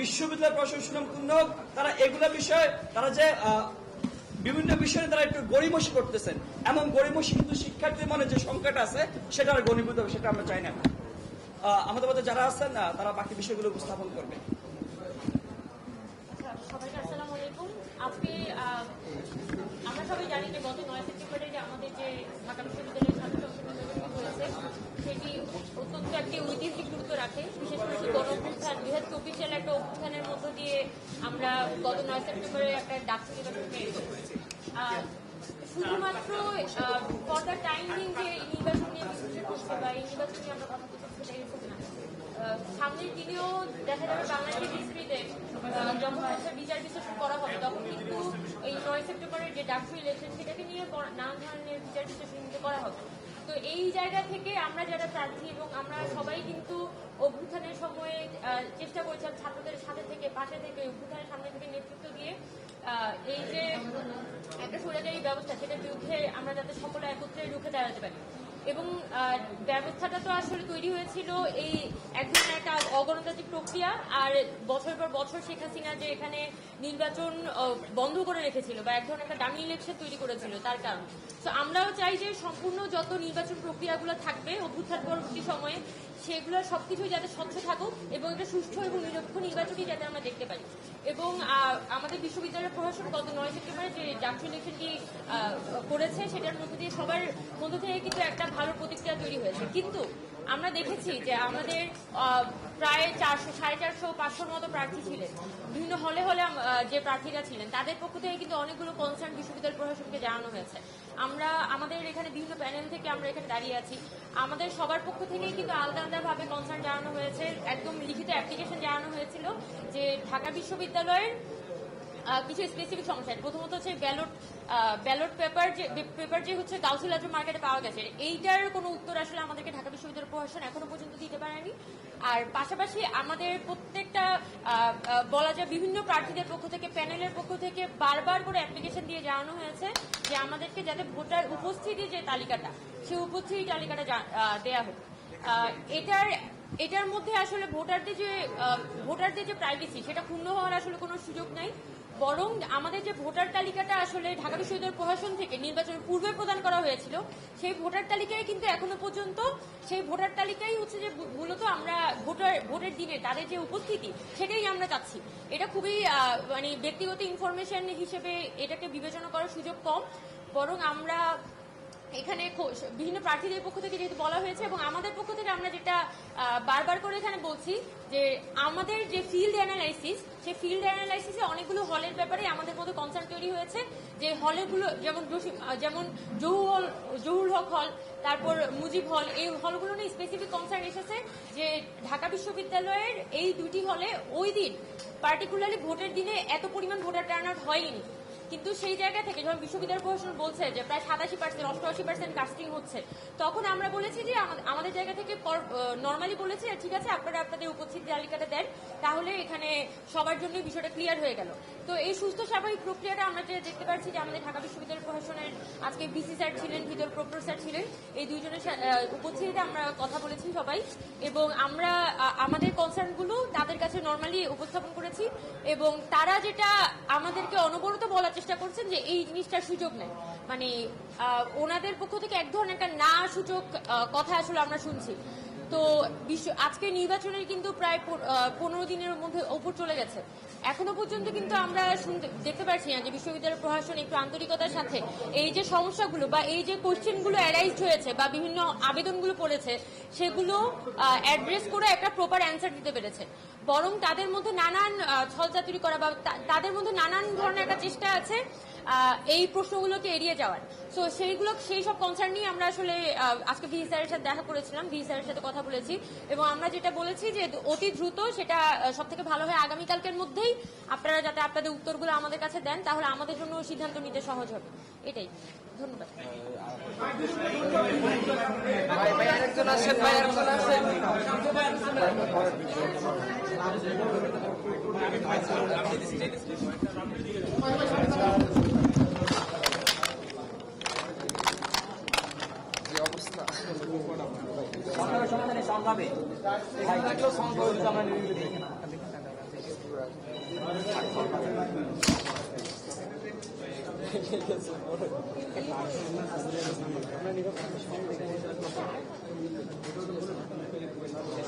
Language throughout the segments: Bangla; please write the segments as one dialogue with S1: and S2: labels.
S1: বিশ্ববিদ্যালয় প্রশাসন সুনামপূর্ণ হোক, তারা এগুলো বিষয়ে, তারা যে বিভিন্ন বিষয়ে তারা একটু গড়িমসি করতেছেন। এমন গড়িমসি কিন্তু শিক্ষার্থীর মনে যে সংখ্যাটা আছে, সেটা আর গণীভূত হবে, সেটা আমরা চাই না। আমাদের মধ্যে যারা আছেন না তারা বাকি বিষয়গুলো উপস্থাপন করবে
S2: আমরা সবাই জানি যে গত নয় সেপ্টেম্বরে যে আমাদের যে ঢাকা বিশ্ববিদ্যালয়ের ছাত্র সংসদ হয়েছে, সেটি অত্যন্ত একটি ঐতিহাসিক রাখে, বিশেষ করে যে গণ অভ্যুত্থান দুই হাজার চব্বিশ সালে একটা অভ্যুত্থানের মধ্য দিয়ে আমরা গত নয় সেপ্টেম্বরে একটা ডাকসু নির্বাচন পেয়েছি। শুধুমাত্র ফর দ্য টাইম যে এই নির্বাচন নিয়ে বিশ্লেষণ করছে বা এই নির্বাচন নিয়ে আমরা কথা বলছি সেটা এরকম না। সামনের দিনেও দেখা যাবে বাংলাদেশের হিস্ট্রিতে যখন হচ্ছে বিচার বিশ্লেষণ করা হবে, তখন কিন্তু এই নয় সেপ্টেম্বরের যে ডাকসু ইলেকশন সেটাকে নিয়ে নানা ধরনের বিচার বিশ্লেষণ করা হবে। তো এই জায়গা থেকে আমরা যারা প্রার্থী এবং আমরা সবাই কিন্তু অভ্যুত্থানের সময়ে চেষ্টা করেছিলাম ছাত্রদের সাথে থেকে, পাশে থেকে, অভ্যুত্থানের সামনে থেকে নেতৃত্ব দিয়ে এই যে একটা স্বৈরাচারী ব্যবস্থা, সেটার বিরুদ্ধে আমরা যাতে সকলে একত্রে রুখে দাঁড়াতে পারি। এবং ব্যবস্থাটা তো আসলে তৈরি হয়েছিল এই এক অগণতান্ত্রিক প্রক্রিয়া আর বছর পর বছর শেখ হাসিনা যে এখানে নির্বাচন বন্ধ করে রেখেছিল বা এক ধরনের একটা ডামি ইলেকশন তৈরি করেছিল, তার কারণ। তো আমরাও চাই যে সম্পূর্ণ যত নির্বাচন প্রক্রিয়াগুলো থাকবে, অভ্যুত্থান পরবর্তী সময়ে, সেগুলো সবকিছুই যাতে স্বচ্ছ থাকুক এবং একটা সুষ্ঠু এবং নিরপেক্ষ নির্বাচনই যাতে আমরা দেখতে পারি এবং আমাদের বিশ্ববিদ্যালয়ের প্রশাসন গত নয় সেপ্টেম্বরে যে ডাকসু ইলেকশনটি করেছে, সেটার মধ্যে দিয়ে সবার মধ্য থেকে কিন্তু একটা ভালো প্রতিক্রিয়া তৈরি হয়েছে। কিন্তু আমরা দেখেছি যে আমাদের প্রায় চারশো, সাড়ে চারশো, পাঁচশোর মতো প্রার্থী ছিলেন। বিভিন্ন হলে হলে যে প্রার্থীরা ছিলেন, তাদের পক্ষ থেকে কিন্তু অনেকগুলো কনসার্ন বিশ্ববিদ্যালয় প্রশাসনকে জানানো হয়েছে। আমরা, আমাদের এখানে বিভিন্ন প্যানেল থেকে আমরা এখানে দাঁড়িয়ে আছি। আমাদের সবার পক্ষ থেকেই কিন্তু আলাদা আলাদা ভাবে কনসার্ন জানানো হয়েছে। একদম লিখিত অ্যাপ্লিকেশন জানানো হয়েছিল যে ঢাকা বিশ্ববিদ্যালয়ের কিছু স্পেসিফিক সমস্যা। প্রথমত হচ্ছে ব্যালট ব্যালট পেপার যে পেপার যে হচ্ছে কাউন্সিল মার্কেটে পাওয়া গেছে। এইটার কোনো উত্তর আসলে আমাদেরকে ঢাকা বিশ্ববিদ্যালয় প্রশাসন এখনও পর্যন্ত দিতে পারেনি। আর পাশাপাশি আমাদের প্রত্যেকটা বলা যায় বিভিন্ন প্রার্থীদের পক্ষ থেকে, প্যানেলের পক্ষ থেকে বারবার করে অ্যাপ্লিকেশন দিয়ে জানানো হয়েছে যে আমাদেরকে যাতে ভোটার উপস্থিতি যে তালিকাটা, সেই উপস্থিতি তালিকাটা দেয়া হোক। এটার এটার মধ্যে আসলে ভোটারদের যে ভোটারদের যে প্রাইভেসি সেটা ক্ষুণ্ণ হওয়ার আসলে কোনো সুযোগ নাই। বরং আমাদের যে ভোটার তালিকাটা আসলে ঢাকা বিশ্ববিদ্যালয় প্রশাসন থেকে নির্বাচনের পূর্বে প্রদান করা হয়েছিল, সেই ভোটার তালিকায় কিন্তু এখনও পর্যন্ত সেই ভোটার তালিকাই হচ্ছে যে মূলত আমরা ভোটার, ভোটের দিনে তাদের যে উপস্থিতি সেটাই আমরা চাচ্ছি। এটা খুবই মানে ব্যক্তিগত ইনফরমেশন হিসেবে এটাকে বিবেচনা করার সুযোগ কম, বরং আমরা এখানে বিভিন্ন প্রার্থীদের পক্ষ থেকে যেহেতু বলা হয়েছে এবং আমাদের পক্ষ থেকে আমরা যেটা বারবার করে এখানে বলছি যে আমাদের যে ফিল্ড অ্যানালাইসিস সেই ফিল্ড অ্যানালাইসিসে অনেকগুলো হলের ব্যাপারে আমাদের মধ্যে কনসার্ন তৈরি হয়েছে। যে হলেরগুলো যেমন যেমন জহুর হল জহুর হক হল, তারপর মুজিব হল, এই হলগুলো নিয়ে স্পেসিফিক কনসার্ন এসেছে যে ঢাকা বিশ্ববিদ্যালয়ের এই দুটি হলে ওই দিন পার্টিকুলারলি ভোটের দিনে এত পরিমাণ ভোটার টার্ন আউট হয়নি। কিন্তু সেই জায়গা থেকে যখন বিশ্ববিদ্যালয় প্রশাসন বলছে যে প্রায় সাতাশি পার্সেন্ট অষ্টআশি পার্সেন্ট কাস্টিং হচ্ছে, তখন আমরা বলেছি যে আমাদের জায়গা থেকে নর্মালি বলেছে ঠিক আছে, আপনারা আপনাদের উপস্থিত তালিকাটা দেন, তাহলে এখানে সবার জন্য বিষয়টা ক্লিয়ার হয়ে গেল। তো এই সুস্থ স্বাভাবিক প্রক্রিয়াটা আমরা যে দেখতে পাচ্ছি যে আমাদের ঢাকা বিশ্ববিদ্যালয় প্রশাসনের আজকে বিসি স্যার ছিলেন, ভিতর প্রক্টর স্যার ছিলেন, এই দুইজনের উপস্থিতিতে আমরা কথা বলেছি সবাই এবং আমরা আমাদের কনসার্নগুলো তাদের কাছে নর্মালি উপস্থাপন করেছি এবং তারা যেটা আমাদেরকে অনবরত চেষ্টা করছেন যে এই জিনিসটার সুযোগ নেয়। মানে ওনাদের পক্ষ থেকে এক ধরনের একটা না সূচক কথা আসলে আমরা শুনছি। তো বিশ্ব আজকে নির্বাচনের কিন্তু প্রায় পনেরো দিনের মধ্যে ওপর চলে গেছে। এখনও পর্যন্ত কিন্তু আমরা শুনতে দেখতে পাচ্ছি না যে বিশ্ববিদ্যালয় প্রশাসন একটু আন্তরিকতার সাথে এই যে সমস্যাগুলো বা এই যে কোশ্চেনগুলো অ্যারাইজ হয়েছে বা বিভিন্ন আবেদনগুলো পড়েছে, সেগুলো অ্যাড্রেস করে একটা প্রপার অ্যান্সার দিতে পেরেছে। বরং তাদের মধ্যে নানান ছলচাতুরি করা বা তাদের মধ্যে নানান ধরনের একটা চেষ্টা আছে। এই প্রশ্নগুলোকে এড়িয়ে যাওয়ার। সো সেইগুলো, সেই সব কনসার্ন নিয়ে আমরা আসলে আজকে ভি স্যারের সাথে দেখা করেছিলাম ভি স্যারের সাথে কথা বলেছি। এবং আমরা যেটা বলেছি যে, অতি দ্রুত সেটা সব থেকে ভালো হয় আগামীকালকের মধ্যেই। আপনারা যাতে আপনাদের উত্তরগুলো আমাদের কাছে দেন, তাহলে আমাদের জন্য সিদ্ধান্ত নিতে সহজ হবে। এটাই। ধন্যবাদ।
S3: পাবে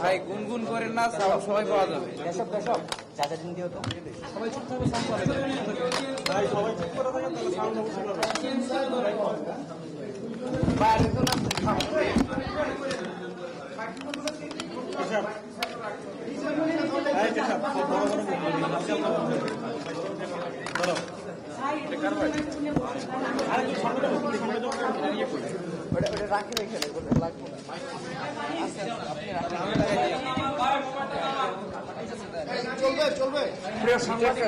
S3: ভাই গুনগুন করেন
S4: না সবাই পাওয়া যাবে। দেশব দেশব চাচা দিন দিও
S3: তো সবাই চুপ থাকবে সাউন্ড করে ভাই সবাই চুপ করে থাকে তাহলে সাউন্ড হবে না ভাই তো না আপনি রাখেন, আমি লাগাই দিই।
S1: প্রিয় সাংবাদিক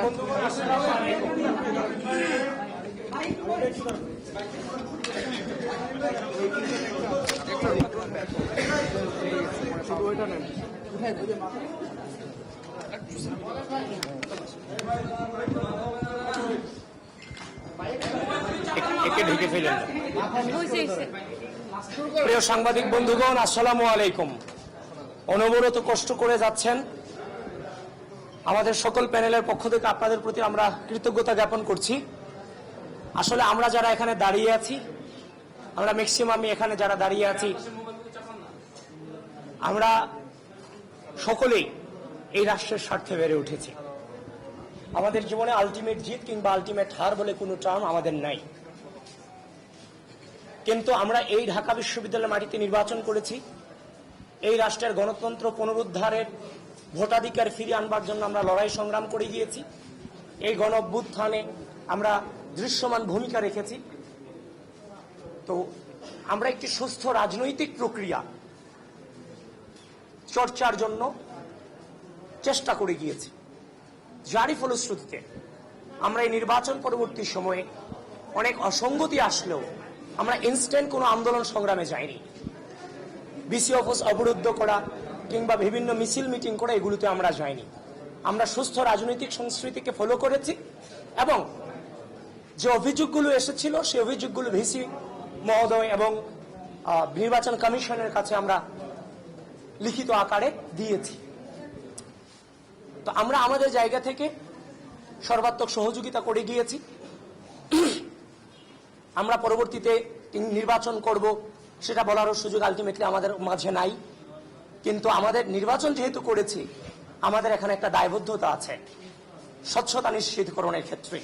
S1: প্রিয় সাংবাদিক বন্ধুগণ, আসসালামু আলাইকুম। অনবরত কষ্ট করে যাচ্ছেন। আমাদের সকল প্যানেলের পক্ষ থেকে আপনাদের প্রতি আমরা কৃতজ্ঞতা জ্ঞাপন করছি। আসলে আমরা যারা এখানে দাঁড়িয়ে আছি আমরা ম্যাক্সিমামই এখানে যারা দাঁড়িয়ে আছি, আমরা সকলেই এই রাষ্ট্রের স্বার্থে বেড়ে উঠেছি। আমাদের জীবনে আলটিমেট জিত কিংবা আলটিমেট হার বলে কোনো টার্ম আমাদের নাই। কিন্তু আমরা এই ঢাকা বিশ্ববিদ্যালয়ের মাটিতে নির্বাচন করেছি। এই রাষ্ট্রের গণতন্ত্র পুনরুদ্ধারের ভোটাধিকার ফিরিয়ে আনবার জন্য আমরা লড়াই সংগ্রাম করে গিয়েছি। এই গণ অভ্যুত্থানে আমরা দৃশ্যমান ভূমিকা রেখেছি। তো আমরা একটি সুস্থ রাজনৈতিক প্রক্রিয়া চর্চার জন্য চেষ্টা করে গিয়েছি যারই ফলশ্রুতিতে। আমরা এই নির্বাচন পরবর্তী সময়ে অনেক অসঙ্গতি আসলেও আমরা ইনস্ট্যান্ট কোনো আন্দোলন সংগ্রামে যাইনি। বিসি অফিস অবরুদ্ধ করা কিংবা বিভিন্ন মিছিল মিটিং করা এগুলোতে আমরা যাইনি। আমরা সুস্থ রাজনৈতিক সংস্কৃতিকে ফলো করেছি এবং যে অভিযোগগুলো এসেছিল, সেই অভিযোগগুলো ভিসি মহোদয় এবং নির্বাচন কমিশনের কাছে আমরা লিখিত আকারে দিয়েছি। তো আমরা আমাদের জায়গা থেকে সর্বাত্মক সহযোগিতা করে গিয়েছি। আমরা পরবর্তীতে নির্বাচন করব, সেটা বলারও সুযোগ আলটিমেটলি আমাদের মাঝে নাই। কিন্তু আমাদের নির্বাচন যেহেতু করেছি, আমাদের এখানে একটা দায়বদ্ধতা আছে, স্বচ্ছতা নিশ্চিতকরণের ক্ষেত্রে।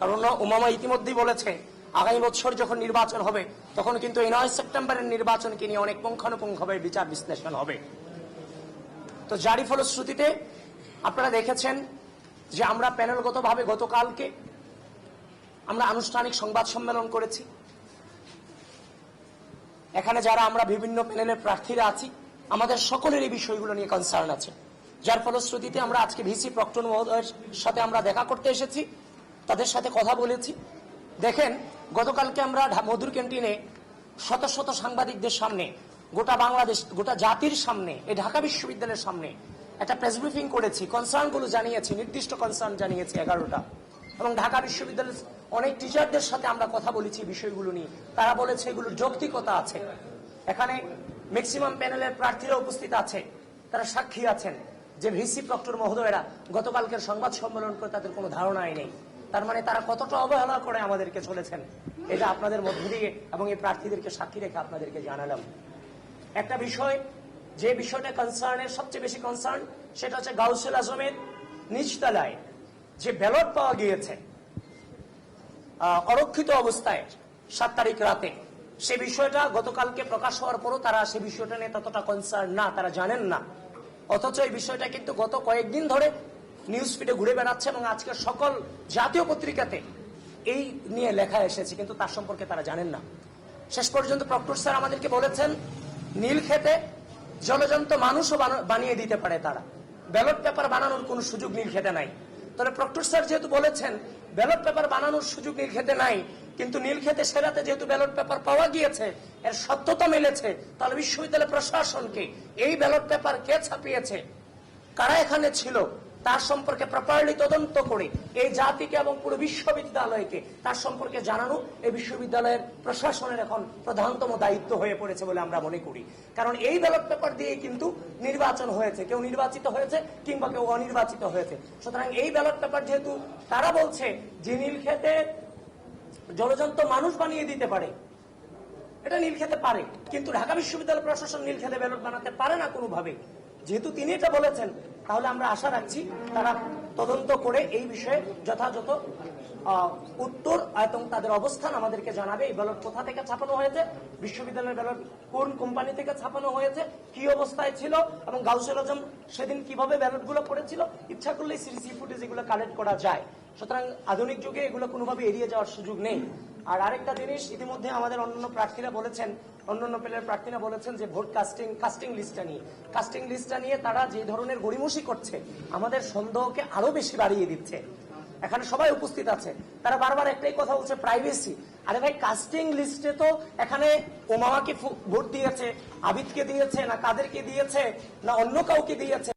S1: কারণ উমামা ইতিমধ্যেই বলেছে আগামী বছর যখন নির্বাচন হবে, তখন কিন্তু এই নয় সেপ্টেম্বরের নির্বাচনকে নিয়ে অনেক পুঙ্খানুপুঙ্খভাবে বিচার বিশ্লেষণ হবে। তো জারি ফলশ্রুতিতে আপনারা দেখেছেন যে আমরা প্যানেলগতভাবে গতকালকে আমরা আনুষ্ঠানিক সংবাদ সম্মেলন করেছি। এখানে যারা আমরা বিভিন্ন প্যানেলের প্রার্থীরা আছি, আমাদের সকলের এই বিষয়গুলো নিয়ে কনসার্ন আছে। যার ফলশ্রুতিতে আমরা আজকে ভিসি প্রক্টন মহোদয়ের সাথে আমরা দেখা করতে এসেছি, তাদের সাথে কথা বলেছি। দেখেন গতকালকে আমরা মধুর ক্যান্টিনে শত শত সাংবাদিকদের সামনে, গোটা বাংলাদেশ, গোটা জাতির সামনে, এই ঢাকা বিশ্ববিদ্যালয়ের সামনে একটা প্রেস ব্রিফিং করেছি। কনসার্নগুলো জানিয়েছি, নির্দিষ্ট কনসার্ন জানিয়েছি এগারোটা। এবং ঢাকা বিশ্ববিদ্যালয়ের অনেক টিচারদের সাথে আমরা কথা বলেছি বিষয়গুলো নিয়ে। তারা বলেছে এগুলোর যৌক্তিকতা আছে। এখানে ম্যাক্সিমাম প্যানেলের প্রার্থীরা উপস্থিত আছে, তারা সাক্ষী আছেন যে ভিসি প্রক্টর মহোদয়রা গতকালকের সংবাদ সম্মেলন করে তাদের কোনো ধারণাই নেই। তার মানে তারা কতটা অবহেলা করে আমাদেরকে চলেছেন, এটা আপনাদের মধ্য দিয়ে এবং এই প্রার্থীদেরকে সাক্ষী রেখে আপনাদেরকে জানালাম। একটা বিষয়, যে বিষয়টা কনসার্নের সবচেয়ে বেশি কনসার্ন সেটা হচ্ছে গাউসুল আজমের নিচতলায় যে ব্যালট পাওয়া গিয়েছে অরক্ষিত অবস্থায় সাত তারিখ রাতে, সে বিষয়টা গতকালকে প্রকাশ হওয়ার পরও তারা সে বিষয়টা নিয়ে ততটা কনসার্ন না, তারা জানেন না। অথচ এই বিষয়টা কিন্তু গত কয়েকদিন ধরে নিউজ ফিডে ঘুরে বেড়াচ্ছে এবং আজকে সকল জাতীয় পত্রিকাতে এই নিয়ে লেখা এসেছে, কিন্তু তার সম্পর্কে তারা জানেন না। শেষ পর্যন্ত প্রক্টর স্যার আমাদেরকে বলেছেন, নীল খেতে জলজন্ত মানুষও বানিয়ে দিতে পারে তারা। ব্যালট পেপার বানানোর কোনো সুযোগ নীল খেতে নাই। তবে প্রক্টর স্যার যেহেতু বলেছেন, ব্যালট পেপার বানানোর সুযোগ নীল খেতে নাই, কিন্তু নীল খেতে সেরাতে যেহেতু ব্যালট পেপার পাওয়া গিয়েছে, এর সত্যতা মিলেছে, তাহলে বিশ্ববিদ্যালয় প্রশাসনকে এই ব্যালট পেপার কে ছাপিয়েছে? কারা এখানে ছিল? তার সম্পর্কে প্রপারলি তদন্ত করে এই জাতিকে এবং পুরো বিশ্ববিদ্যালয়কে তার সম্পর্কে জানানো এই বিশ্ববিদ্যালয়ের প্রশাসনের এখন প্রধানতম দায়িত্ব হয়ে পড়েছে বলে আমরা মনে করি। কারণ এই ব্যালট পেপার দিয়ে কিন্তু নির্বাচন হয়েছে। কেউ নির্বাচিত হয়েছে কিংবা কেউ অনির্বাচিত হয়েছে। সুতরাং এই ব্যালট পেপার যেহেতু তারা বলছে যে নীল খেতে জলযন্ত্র মানুষ বানিয়ে দিতে পারে। এটা নীল খেতে পারে। কিন্তু ঢাকা বিশ্ববিদ্যালয় প্রশাসন নীল খেতে ব্যালট বানাতে পারে না কোনোভাবে। যেহেতু তিনি এটা বলেছেন তাহলে আমরা আশা রাখছি তারা তদন্ত করে এই বিষয়ে যথাযথ উত্তর এবং তাদের অবস্থান আমাদেরকে জানাবে। এই ব্যালট কোথা থেকে ছাপানো হয়েছে? বিশ্ববিদ্যালয়ের ব্যালট কোন কোম্পানি থেকে ছাপানো হয়েছে? কি অবস্থায় ছিল? এবং গাউসুল আজম সেদিন কীভাবে ব্যালটগুলো করেছিল ইচ্ছা করলে সিরিসি ফুটেজ এগুলো কালেক্ট করা যায়। সুতরাং আধুনিক যুগে এগুলো কোনোভাবে এড়িয়ে যাওয়ার সুযোগ নেই। আর আরেকটা জিনিস, ইতিমধ্যে আমাদের অন্যান্য প্রার্থীরা বলেছেন, অন্যান্য প্লেয়ার প্রার্থীরা বলেছেন যে ভোট কাস্টিং কাস্টিং লিস্টটা নিয়ে। কাস্টিং লিস্টটা নিয়ে তারা যে ধরনের গড়িমসি করছে, আমাদের সন্দেহকে আরও বেশি বাড়িয়ে দিচ্ছে। এখানে সবাই উপস্থিত আছে। তারা বারবার একটাই কথা বলছে প্রাইভেসি আরে ভাই কাস্টিং লিস্টে তো এখানে ওমামাকে ভোট দিয়েছে, আবিদকে দিয়েছে, না কাদেরকে দিয়েছে, না অন্য কাউকে দিয়েছে।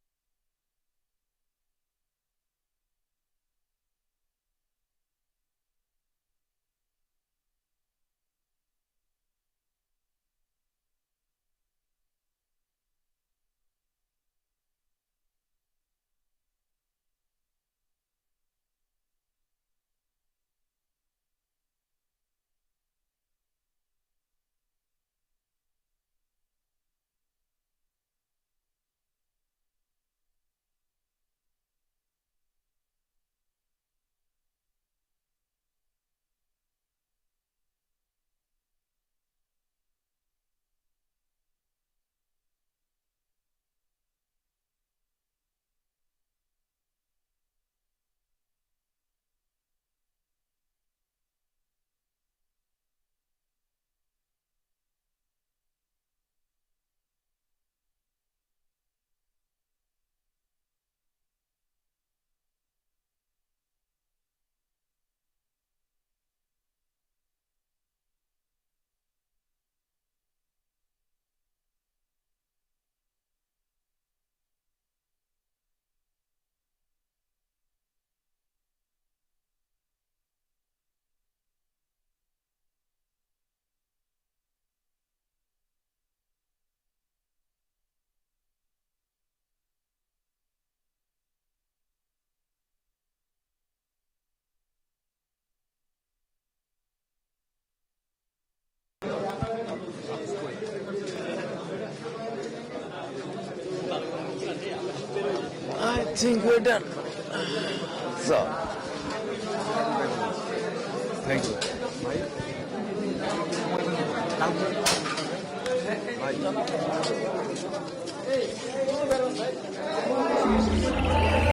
S5: I think we're done. So. Thank you.